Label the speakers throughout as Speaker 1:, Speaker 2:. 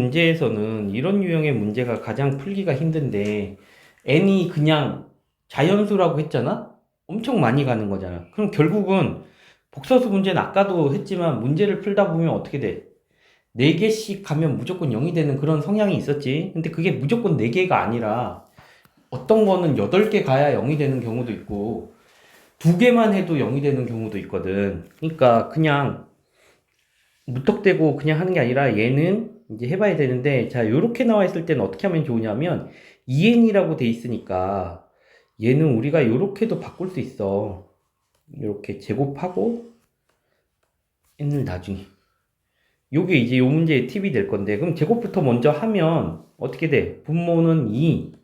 Speaker 1: 문제에서는 이런 유형의 문제가 가장 풀기가 힘든데 n이 그냥 자연수라고 했잖아? 엄청 많이 가는 거잖아. 그럼 결국은 복사수 문제는 아까도 했지만 문제를 풀다 보면 어떻게 돼? 4개씩 가면 무조건 0이 되는 그런 성향이 있었지. 근데 그게 무조건 4개가 아니라 어떤 거는 8개 가야 0이 되는 경우도 있고 2개만 해도 0이 되는 경우도 있거든. 그러니까 그냥 무턱대고 그냥 하는 게 아니라 얘는 이제 해봐야 되는데 자 요렇게 나와 있을 때는 어떻게 하면 좋으냐면 2n이라고 돼 있으니까 얘는 우리가 요렇게도 바꿀 수 있어 요렇게 제곱하고 n을 나중에 요게 이제 요 문제의 팁이 될 건데 그럼 제곱부터 먼저 하면 어떻게 돼? 분모는 2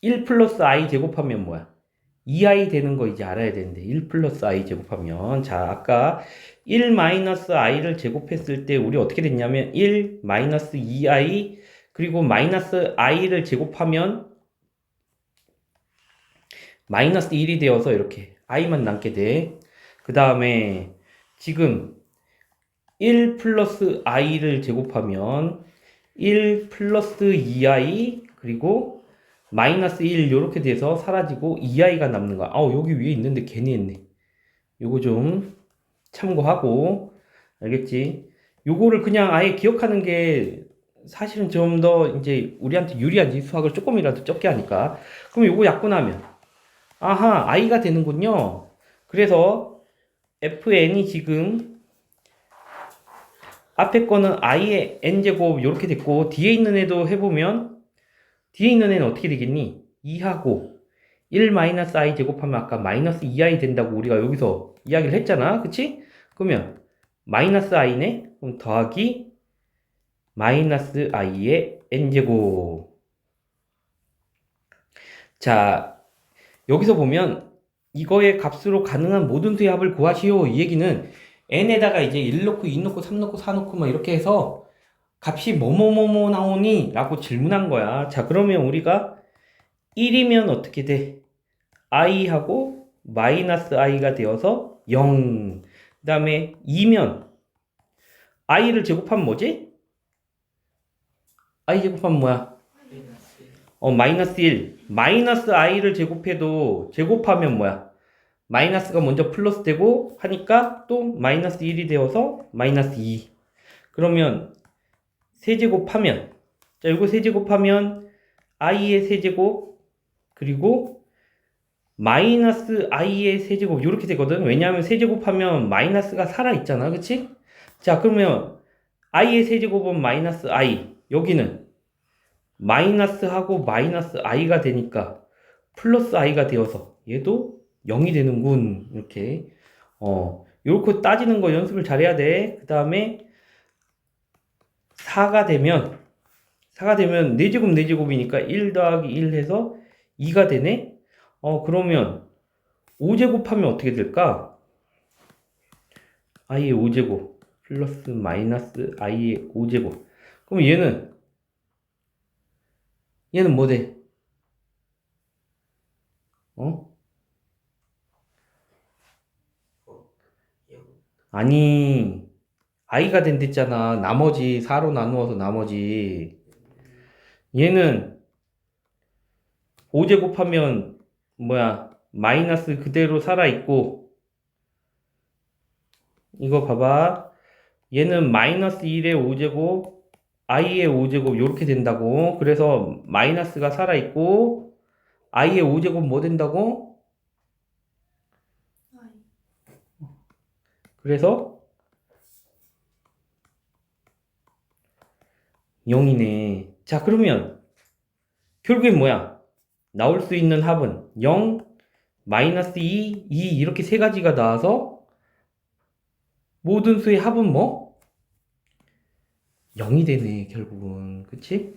Speaker 1: 1 플러스 i 제곱하면 뭐야? 2i 되는 거 이제 알아야 되는데 1 플러스 i 제곱하면 자 아까 1 마이너스 i를 제곱했을 때 우리 어떻게 됐냐면 1 마이너스 2i 그리고 마이너스 i를 제곱하면 마이너스 1이 되어서 이렇게 i만 남게 돼. 그 다음에 지금 1 플러스 i를 제곱하면 1 플러스 2i 그리고 마이너스 1 이렇게 돼서 사라지고 2i가 남는 거야. 아우 여기 위에 있는데 괜히 했네. 요거 좀 참고하고 알겠지? 요거를 그냥 아예 기억하는 게 사실은 좀 더 이제 우리한테 유리한지 수학을 조금이라도 적게 하니까 그럼 요거 약분하면 아하 i가 되는군요. 그래서 fn이 지금 앞에 거는 i의 n제곱 이렇게 됐고 뒤에 있는 애도 해보면 뒤에 있는 애는 어떻게 되겠니? 2하고 1 마이너스 i 제곱하면 아까 마이너스 2i 된다고 우리가 여기서 이야기를 했잖아. 그치? 그러면 마이너스 i네? 그럼 더하기 마이너스 i의 n제곱. 자, 여기서 보면 이거의 값으로 가능한 모든 수의 합을 구하시오. 이 얘기는 n에다가 이제 1 넣고 2 넣고 3 넣고 4 넣고 막 이렇게 해서 값이 뭐뭐뭐뭐 나오니? 라고 질문한 거야. 자, 그러면 우리가 1이면 어떻게 돼? i하고 마이너스 i가 되어서 0. 그 다음에 2면 i를 제곱하면 뭐지? i 제곱하면 뭐야? 어, 마이너스 1. 마이너스 i를 제곱해도 제곱하면 뭐야? 마이너스가 먼저 플러스 되고 하니까 또 마이너스 1이 되어서 마이너스 2. 그러면 세제곱하면. 자 이거 세제곱하면 i의 세제곱 그리고 마이너스 i의 세제곱. 이렇게 되거든. 왜냐하면 세제곱하면 마이너스가 살아있잖아. 그치? 자 그러면 i의 세제곱은 마이너스 i. 여기는 마이너스하고 마이너스 i가 되니까 플러스 i가 되어서 얘도 0이 되는군. 이렇게. 어 요렇게 따지는 거 연습을 잘해야 돼그 다음에 4가 되면 4가 되면 4제곱 4제곱이니까 1 더하기 1 해서 2가 되네 어 그러면 5제곱 하면 어떻게 될까 i의 5제곱 플러스 마이너스 i의 5제곱 그럼 얘는 얘는 뭐 돼? 어? 아니 i가 된댔잖아. 나머지 4로 나누어서 나머지. 얘는 5제 곱하면 뭐야? 마이너스 그대로 살아있고 이거 봐봐. 얘는 마이너스 1의 5제곱 i의 5제곱 이렇게 된다고. 그래서 마이너스가 살아있고 i의 5제곱 뭐 된다고? 그래서 0이네. 자, 그러면 결국엔 뭐야? 나올 수 있는 합은 0, 마이너스 2, 2 이렇게 세 가지가 나와서 모든 수의 합은 뭐? 0이 되네, 결국은. 그치?